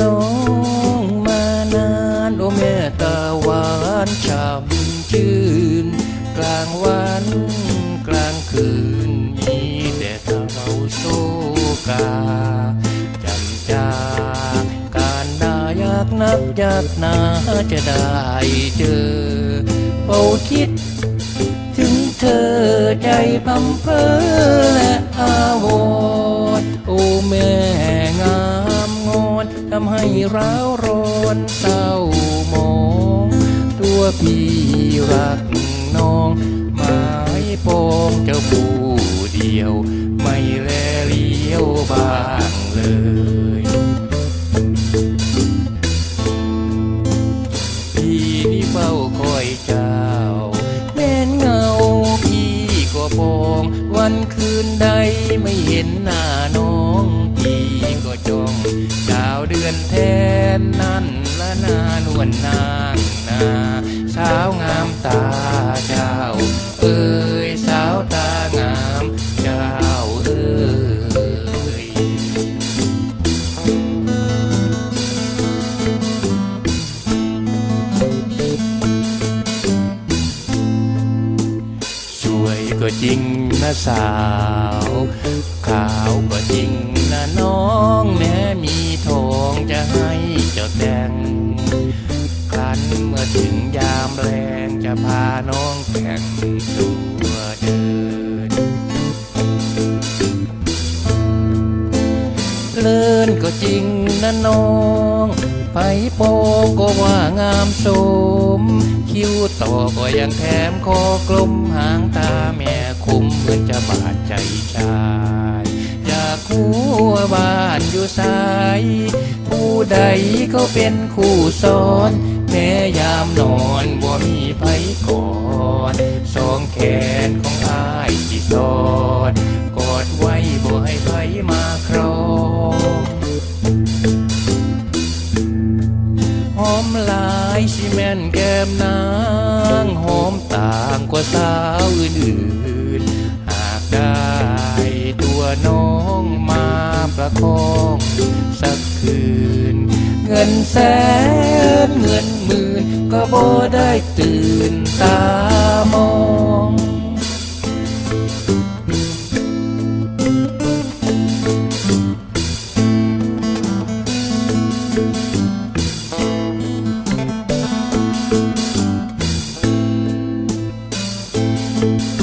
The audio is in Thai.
น้องมานานโอแม่ตาหวานช่ำชื่น กลางวันกลางคืนมีแต่เท่าโซกาจำจากการนายากนักยากนาจะได้เจอเฝ้าคิดถึงเธอใจพัมเพอและอาวรโอแม่ำให้ร้าวร้อนเศร้ามอง ตัวพี่รักน้องหมายปองเจ้าผู้เดียว ไม่แลเลี้ยวบ้างเลย องวันคืนใดไม่เห็นหน้าน้องพี่ก็จองดาวเดือนแทนนั่นละนานวนนา ก็จริงนะสาว ขาวก็จริงนะน้องแม้มีทองจะให้เจ้าแต่งครันเมื่อถึงยามแรงจะพาน้องแต่งตัวเดินเลินก็จริงนะน้อง ไปโปก็ว่างามสม คิ้วต่อก็ยังแถมคอกลมหางตาแม่คมเหมือนจะบาดใจชายอยากคู่บ้านอยู่สายผู้ใดเขาเป็นคู่ซ้อนแม่ยามนอนบ่มีไผก่อดสองแขนของ ชิแม่นแก้มนางหอมต่างกว่าสาวอื่นๆ หากได้ตัวน้องมาประคองสักคืน เงินแสนเงินหมื่นก็บ่ได้ตื่นตามอง เ